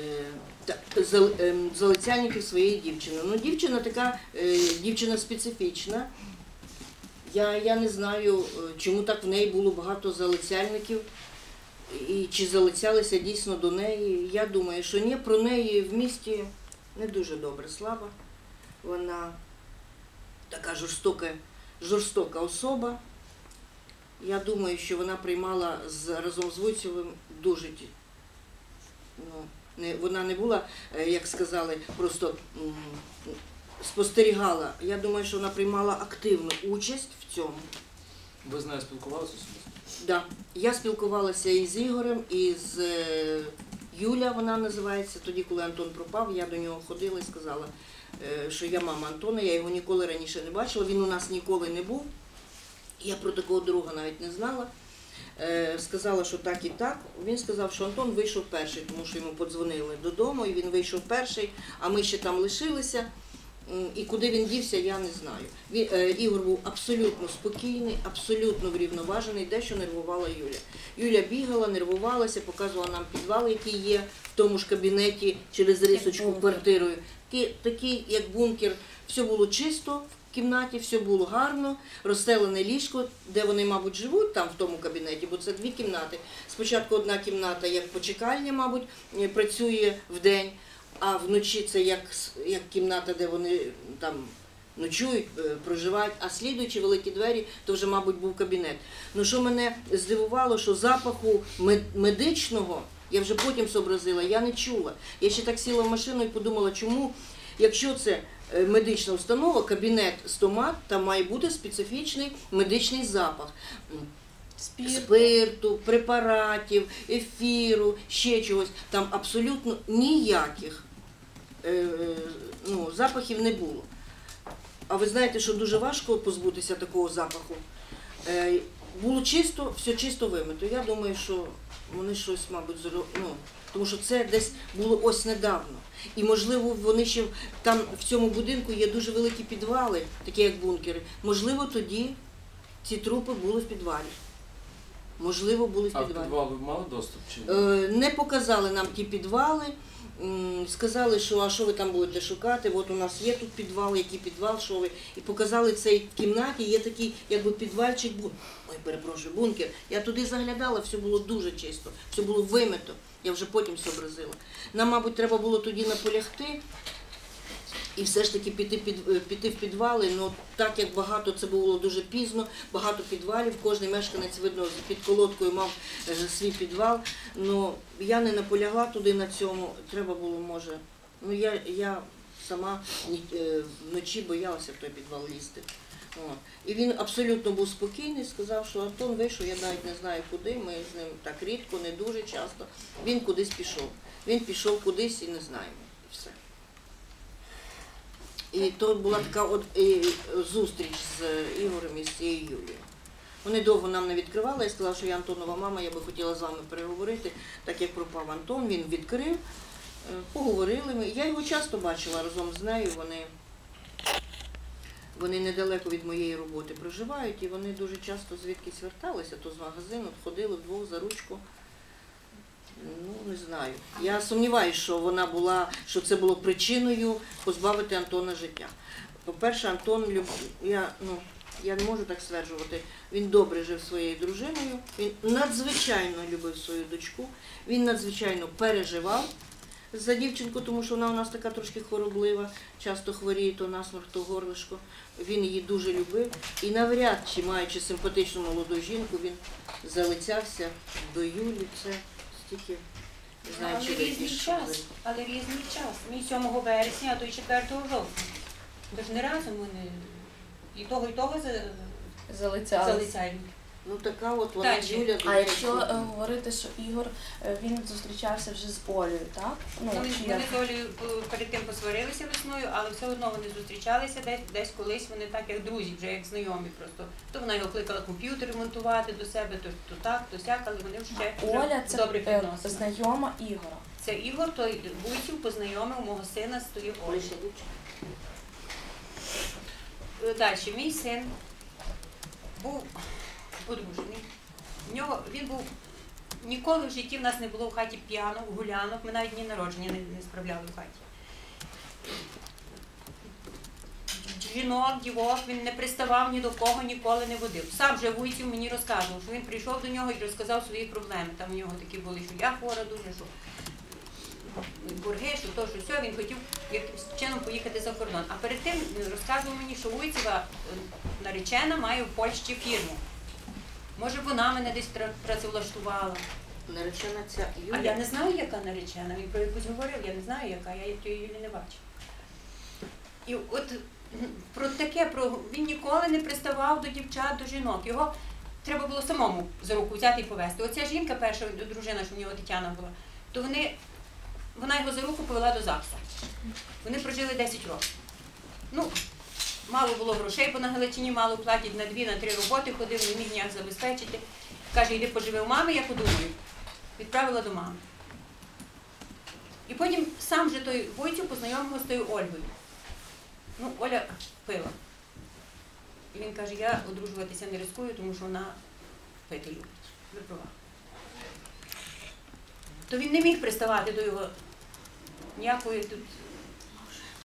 е, та- зал- ем, залицяльників своєї дівчини. Ну, дівчина така, е, дівчина специфічна. Я, я не знаю, е, чому так в неї було багато залицяльників. І чи залицялися дійсно до неї. Я думаю, що ні, про неї в місті не дуже добре слава. Вона така жорстока, жорстока особа. Я думаю, що вона приймала з, разом з Войцевим дуже ну, вона не була, е, як сказали, просто спостерігала. Я думаю, що вона приймала активну участь в цьому. Ви з нею спілкувалися особисто? Да. Я спілкувалася і з Ігорем, і з е, Юля, вона називається. Тоді, коли Антон пропав, я до нього ходила і сказала, е, що я мама Антона, я його ніколи раніше не бачила, він у нас ніколи не був. Я про такого друга навіть не знала. Е, Сказала, що так і так. Він сказав, що Антон вийшов перший, тому що йому подзвонили додому, і він вийшов перший, а ми ще там лишилися. І куди він дівся, я не знаю. Е, Ігор був абсолютно спокійний, абсолютно врівноважений, дещо нервувала Юля. Юля бігала, нервувалася, показувала нам підвал, який є в тому ж кабінеті через рисочку квартирою. Такий, такий, як бункер, все було чисто в кімнаті, все було гарно, розстелене ліжко, де вони, мабуть, живуть там в тому кабінеті, бо це дві кімнати. Спочатку одна кімната, як почекальня, мабуть, е, працює вдень, а вночі це як, як кімната, де вони там ночують, е, проживають, а слідуючи великі двері, то вже, мабуть, був кабінет. Ну що мене здивувало, що запаху мед- медичного, я вже потім зобразила, я не чула. Я ще так сіла в машину і подумала, чому, якщо це медична установа, кабінет стомат, там має бути специфічний медичний запах. М, Спірт. спирту, препаратів, ефіру, ще чогось. Там абсолютно ніяких е, ну, запахів не було. А ви знаєте, що дуже важко позбутися такого запаху. Е, було чисто, все чисто вимито. Я думаю, що вони щось, мабуть, зро... ну, тому що це десь було ось недавно. І можливо, вони ще там в цьому будинку є дуже великі підвали, такі як бункери. Можливо, тоді ці трупи були в підвалі. Можливо, були в А в підвалі. підвал ви мали доступ чи? Е, Не показали нам ті підвали. М, Сказали, що а що ви там будете шукати? От у нас є тут підвал, який підвал, що ви. І показали цей в кімнаті, є такий якби підвальчик, бун... ой, перепрошую, бункер. Я туди заглядала, все було дуже чисто, все було вимито. Я вже потім зобразила. Нам, мабуть, треба було тоді наполягти і все ж таки піти, під, е, піти в підвали. Ну так як багато це було дуже пізно, багато підвалів. Кожен мешканець видно під колодкою мав е, свій підвал. Ну я не наполягла туди на цьому. Треба було може. Ну я, я сама е, вночі боялася в той підвал лізти. О. І він абсолютно був спокійний, сказав, що Антон вийшов, я навіть не знаю куди. Ми з ним так рідко, не дуже часто. Він кудись пішов. Він пішов кудись і не знаємо. Все. І то була така от е, зустріч з Ігорем і з цією Юлією. Вони довго нам не відкривали, я сказала, що я Антонова мама, я би хотіла з вами переговорити, так як пропав Антон, він відкрив, е, поговорили ми. Я його часто бачила разом з нею, вони, вони недалеко від моєї роботи проживають, і вони дуже часто звідкись верталися, то з магазину, ходили вдвох за ручку. Ну, не знаю. Я сумніваюся, що вона була, що це було причиною позбавити Антона життя. По-перше, Антон люб... я, ну, я не можу так стверджувати. Він добре жив своєю дружиною, він надзвичайно любив свою дочку, він надзвичайно переживав за дівчинку, тому що вона у нас така трошки хвороблива, часто хворіє то насморк, то горлишко. Він її дуже любив. І навряд чи, маючи симпатичну молоду жінку, він залицявся до Юлі. Це стільки не знаю, Але чи різний випіш, час, але різний час. Мій 7 вересня, а то й 4 жовтня. Тож не разом вони і того, і того за- Залицялися. залицяють. Ну така от вона Так, Юля. А якщо е, говорити, що Ігор е, він зустрічався вже з Олею, так? Ну, Вони, чи вони з Олею е, перед тим посварилися весною, але все одно вони зустрічалися десь, десь колись, вони так як друзі, вже як знайомі просто. То вона його кликала комп'ютер ремонтувати до себе, то, то так, то сяк, але вони вже, вже Оля в це добрих е, знайома Ігора. Це Ігор, той Вуйців познайомив мого сина з тою Олею. Далі, мій син був одружений. В нього він був ніколи в житті в нас не було в хаті п'янок, гулянок, ми навіть дні народження не, не справляли в хаті. Жінок, дівок, він не приставав ні до кого, ніколи не водив. Сам же Вуйців мені розказував, що він прийшов до нього і розказав свої проблеми. Там у нього такі були, що я хвора дуже, що борги, що то, що все, він хотів якимось чином поїхати за кордон. А перед тим розказував мені, що Вуйцева е, наречена має в Польщі фірму. Може, вона мене десь працевлаштувала. Наречена ця А я не знаю, яка наречена. Він про якусь говорив, я не знаю, яка, я тієї Юлі не бачу. І от про таке, про він ніколи не приставав до дівчат, до жінок. Його треба було самому за руку взяти і повезти. Оця жінка, перша дружина, що в нього Тетяна була, то вони, вона його за руку повела до ЗАГСу. Вони прожили 10 років. Ну, мало було грошей, бо на Галичині мало платять на дві, на три роботи ходив, не міг ніяк забезпечити. Каже, йди поживи у мами, я подумаю. Відправила до мами. І потім сам же той Войцю познайомив з тою Ольгою. Ну, Оля пила. І він каже, я одружуватися не рискую, тому що вона пити любить. Випивала. То він не міг приставати до його ніякої тут